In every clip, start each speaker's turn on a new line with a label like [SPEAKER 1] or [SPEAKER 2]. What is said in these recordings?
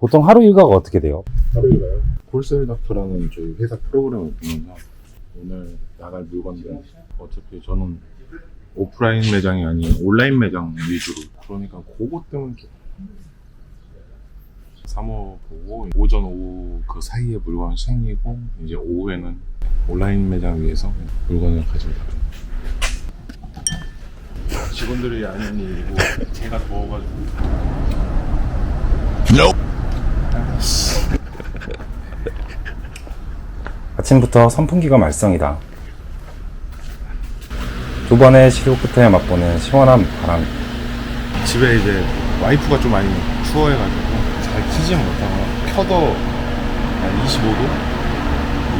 [SPEAKER 1] 보통 하루 일과가 어떻게 돼요?
[SPEAKER 2] 하루일가요? 콜셀닥터라는 저희 회사 프로그램을 보면서 오늘 나갈 물건들 어차피 저는 오프라인 매장이 아닌 온라인 매장 위주로. 그러니까 그것 때문에 좀 사모 보고 오전 오후 그 사이에 물건 생기고 이제 오후에는 온라인 매장 위에서 물건을 나가요. 직원들이 아닌 일이고 제가 더워가지고
[SPEAKER 1] 아침부터 선풍기가 말썽이다. 두 번의 시도 끝에 맛보는 시원한 바람.
[SPEAKER 2] 집에 이제 와이프가 좀 많이 추워해가지고 잘 키지 못하고 켜도 한 25도?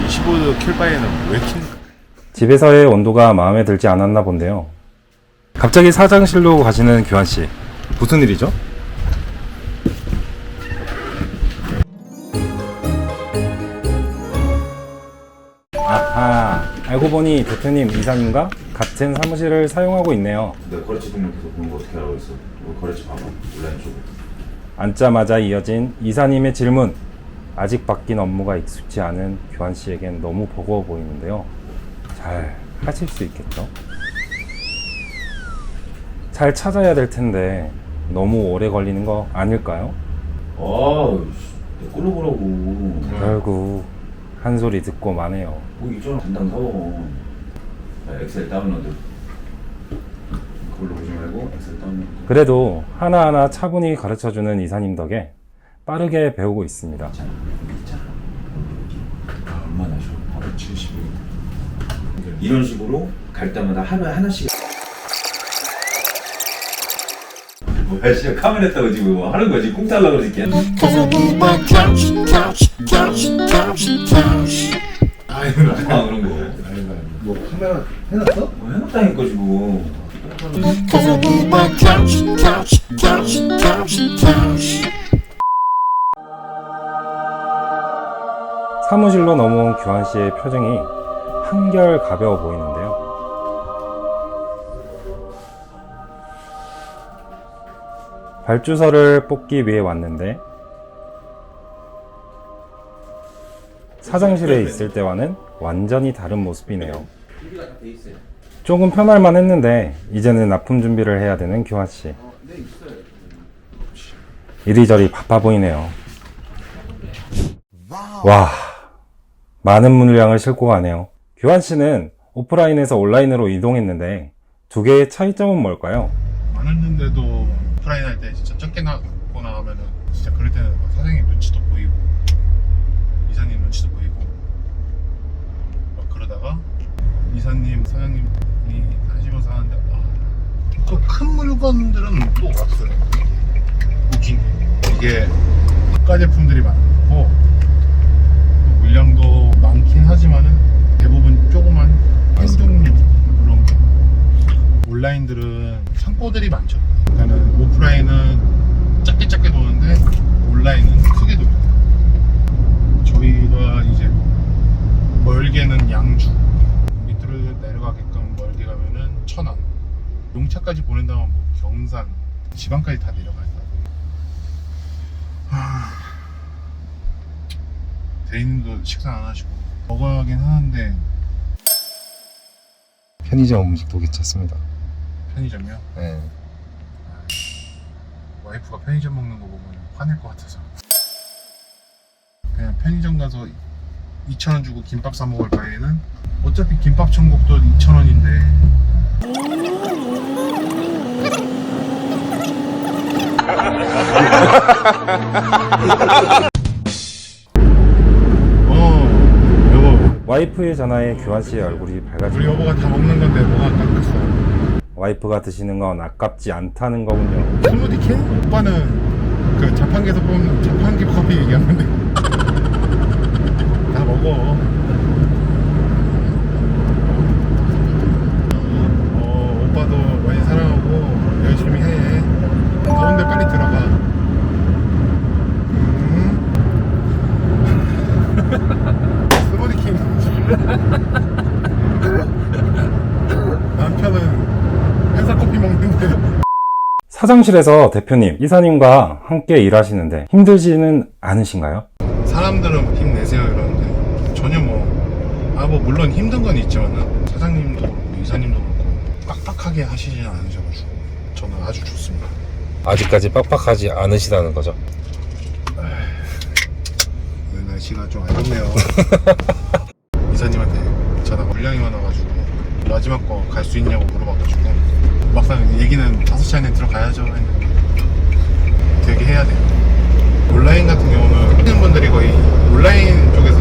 [SPEAKER 2] 25도 킬 바에는 왜 킨?
[SPEAKER 1] 집에서의 온도가 마음에 들지 않았나 본데요. 갑자기 사장실로 가시는 규환 씨. 무슨 일이죠? 알고 보니 대표님, 이사님과 같은 사무실을 사용하고 있네요.
[SPEAKER 3] 내가 거래처 등록해서 보는 거 어떻게 알고 있어? 너 거래처 봐봐 온라인 쪽으로
[SPEAKER 1] 앉자마자 이어진 이사님의 질문. 아직 바뀐 업무가 익숙지 않은 규환 씨에겐 너무 버거워 보이는데요. 잘 하실 수 있겠죠? 잘 찾아야 될 텐데 너무 오래 걸리는 거 아닐까요?
[SPEAKER 3] 아 꼴로 보라고
[SPEAKER 1] 결국 한 소리 듣고 마네요.
[SPEAKER 3] 뭐 있잖아 담당 사원 야, 엑셀 다운로드 그걸로 보지 말고 엑셀 다운로드
[SPEAKER 1] 그래도 하나하나 차분히 가르쳐주는 이사님 덕에 빠르게 배우고 있습니다.
[SPEAKER 3] 있잖아 여기 있잖아 아, 얼마나 쉬워
[SPEAKER 2] 170이
[SPEAKER 3] 이런 식으로 갈 때마다 하루에 하나씩 뭐야 진짜 카메라 타고 지금 뭐 하는 거지 꽁 달라고 그러지
[SPEAKER 4] Cause I need my couch, couch, couch, couch, couch.
[SPEAKER 2] 아니
[SPEAKER 3] 아 그런 거
[SPEAKER 2] 아니 뭐 카메라 해놨어?
[SPEAKER 3] 뭐 해놨다니까 지금.
[SPEAKER 1] 사무실로 넘어온 규환 씨의 표정이 한결 가벼워 보이는데요. 발주서를 뽑기 위해 왔는데 사장실에 있을 때와는 완전히 다른 모습이네요. 조금 편할만 했는데 이제는 납품 준비를 해야 되는 규환 씨. 이리저리 바빠 보이네요. 와, 많은 물량을 싣고 가네요. 규환 씨는 오프라인에서 온라인으로 이동했는데 두 개의 차이점은 뭘까요?
[SPEAKER 2] 많았는데도 오프라인 할 때 진짜 적게 나거나 하면은 진짜 그럴 때는 막 사장님 눈치도 보이고 이사님 눈치도 보이고 막 그러다가 이사님 사장님이 하시면서 하는데 아, 그큰 물건들은 또 없어요 웃긴 게 이게 고가 제품들이 많고 또 물량도 많긴 하지만은 대부분 조그만 그런 게 온라인들은 창고들이 많죠. 그러니까는 오프라인은 작게 작게 도는데 온라인은 크게 돕니다. 저희가 이제 멀게는 양주, 밑으로 내려가게끔 멀게 가면은 천안, 용차까지 보낸다면 뭐 경산, 지방까지 다 내려가요. 하... 대리님도 식사 안 하시고 먹어야긴 하는데 편의점 음식도 괜찮습니다. 편의점이요? 네. 와이프가 편의점 먹는 거 보면 화낼 것 같아서 그냥 편의점 가서 2,000원 주고 김밥 사 먹을 바에는 어차피 김밥 천국도 2,000원인데 어 여보
[SPEAKER 1] 와이프의 전화에 규환 씨의 얼굴이
[SPEAKER 2] 우리
[SPEAKER 1] 밝아지고
[SPEAKER 2] 여보가 다 먹는 건데 뭐가 깎았어
[SPEAKER 1] 와이프가 드시는 건 아깝지 않다는 거군요.
[SPEAKER 2] 스무디 캔? 오빠는 그 자판기에서 뽑는 자판기 커피 얘기하는데 다 먹어 어, 오빠도 많이 사랑하고 열심히 해 더운데 빨리 들어가 음? 스무디 캔 남편은 회 사
[SPEAKER 1] 사장실에서 대표님, 이사님과 함께 일하시는데 힘들지는 않으신가요?
[SPEAKER 2] 사람들은 힘내세요 이러는데 전혀 뭐, 아, 뭐, 물론 힘든 건 있지만은 사장님도 그렇고 이사님도 그렇고 빡빡하게 하시지 않으셔가지고 저는 아주 좋습니다.
[SPEAKER 1] 아직까지 빡빡하지 않으시다는 거죠.
[SPEAKER 2] 오늘 날씨가 좀 안 좋네요. 이사님한테 전화 물량이 많아가지고 마지막 거 갈 수 있냐고 물어봐가지고 막상 얘기는 5시 안에 들어가야죠 했는데 되게 해야 돼요. 온라인 같은 경우는 하시는 분들이 거의 온라인 쪽에서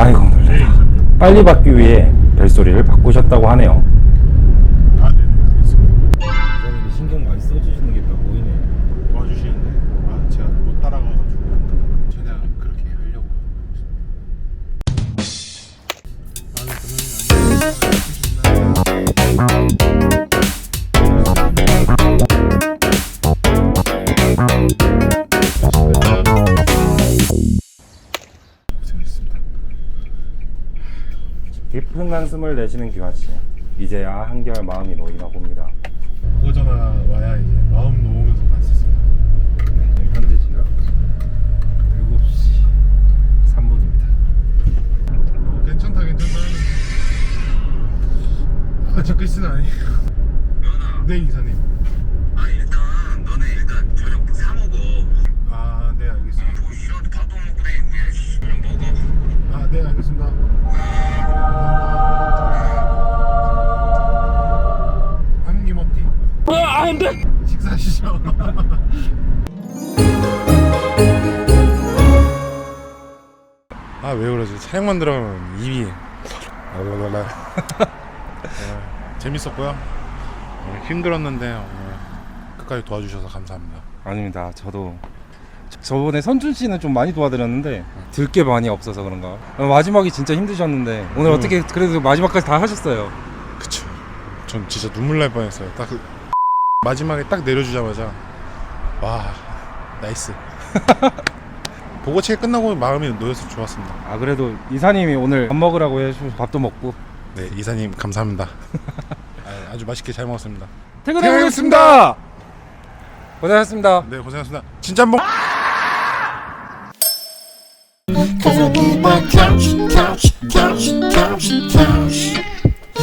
[SPEAKER 1] 아이고 놀래라. 빨리 받기 위해 벨소리를 바꾸셨다고 하네요. 깊은 한숨을 내쉬는 규환 씨. 이제야 한결 마음이 놓이나 봅니다.
[SPEAKER 2] 전화 와야 이제 마음 놓으면서 갔었어요.
[SPEAKER 1] 네, 현재 시각 7시 3분입니다.
[SPEAKER 2] 어, 괜찮다 괜찮다. 아저 끝은 아니에요. 네 이사님.
[SPEAKER 5] 아 일단 너네 일단 저녁 사 먹어.
[SPEAKER 2] 아네 알겠습니다.
[SPEAKER 5] 뭐 이런 밥도 안 먹고 다니고 그냥 씨, 그냥 먹어.
[SPEAKER 2] 아네 알겠습니다. 식사하시죠. 아 왜 그러지? 촬영만 들어가면 입이 랄랄랄라. 네, 재밌었고요. 네, 힘들었는데 네, 끝까지 도와주셔서 감사합니다.
[SPEAKER 1] 아닙니다. 저도 저번에 선준 씨는 좀 많이 도와드렸는데 들 게 많이 없어서 그런가. 어, 마지막이 진짜 힘드셨는데 오늘
[SPEAKER 2] 음.
[SPEAKER 1] 어떻게 그래도 마지막까지 다 하셨어요.
[SPEAKER 2] 그쵸. 전 진짜 눈물 날 뻔했어요. 딱 그- 마지막에 딱 내려주자마자 와 나이스. 보고책 끝나고 마음이 놓여서 좋았습니다.
[SPEAKER 1] 아 그래도 이사님이 오늘 밥 먹으라고 해주셔서 밥도 먹고
[SPEAKER 2] 네 이사님 감사합니다. 아, 아주 맛있게 잘 먹었습니다.
[SPEAKER 1] 퇴근해보겠습니다. 고생하셨습니다.
[SPEAKER 2] 네 고생하셨습니다. 진짜 한번.
[SPEAKER 4] Cause I need my couch, couch, couch, couch, couch.